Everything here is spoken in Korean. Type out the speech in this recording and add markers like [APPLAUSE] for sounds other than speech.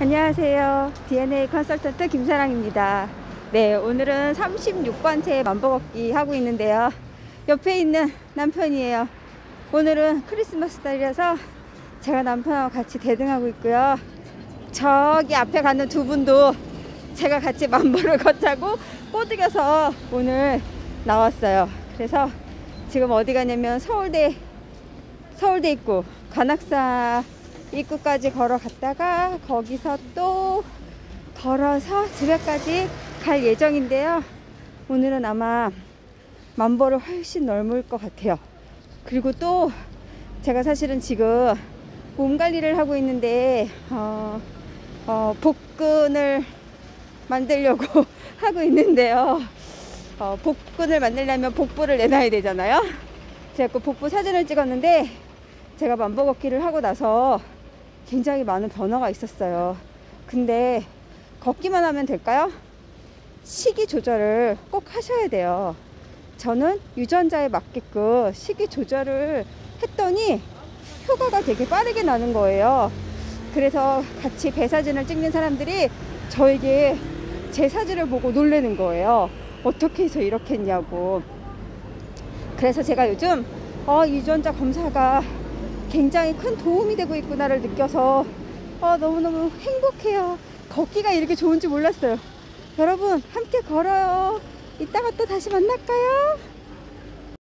안녕하세요. DNA 컨설턴트 김사랑입니다. 네, 오늘은 36번째 만보 걷기 하고 있는데요. 옆에 있는 남편이에요. 오늘은 크리스마스 달이라서 제가 남편하고 같이 대등하고 있고요. 저기 앞에 가는 두 분도 제가 같이 만보를 [LAUGHS] 걷자고 꼬드겨서 오늘 나왔어요. 그래서 지금 어디 가냐면 서울대 서울대 입구 관악산 입구까지 걸어갔다가 거기서 또 걸어서 집에까지 갈 예정인데요. 오늘은 아마 만보를 훨씬 넘을 것 같아요. 그리고 또 제가 사실은 지금 몸 관리를 하고 있는데 어, 어, 복근을 만들려고 [LAUGHS] 하고 있는데요. 어, 복근을 만들려면 복부를 내놔야 되잖아요. 제가 그 복부 사진을 찍었는데 제가 만보 걷기를 하고 나서 굉장히 많은 변화가 있었어요. 근데 걷기만 하면 될까요? 식이 조절을 꼭 하셔야 돼요. 저는 유전자에 맞게끔 식이 조절을 했더니 효과가 되게 빠르게 나는 거예요. 그래서 같이 배 사진을 찍는 사람들이 저에게 제 사진을 보고 놀래는 거예요. 어떻게 해서 이렇게 했냐고. 그래서 제가 요즘 어, 유전자 검사가 굉장히 큰 도움이 되고 있구나를 느껴서 어, 너무너무 행복해요. 걷기가 이렇게 좋은지 몰랐어요. 여러분 함께 걸어요. 이따가 또 다시 만날까요?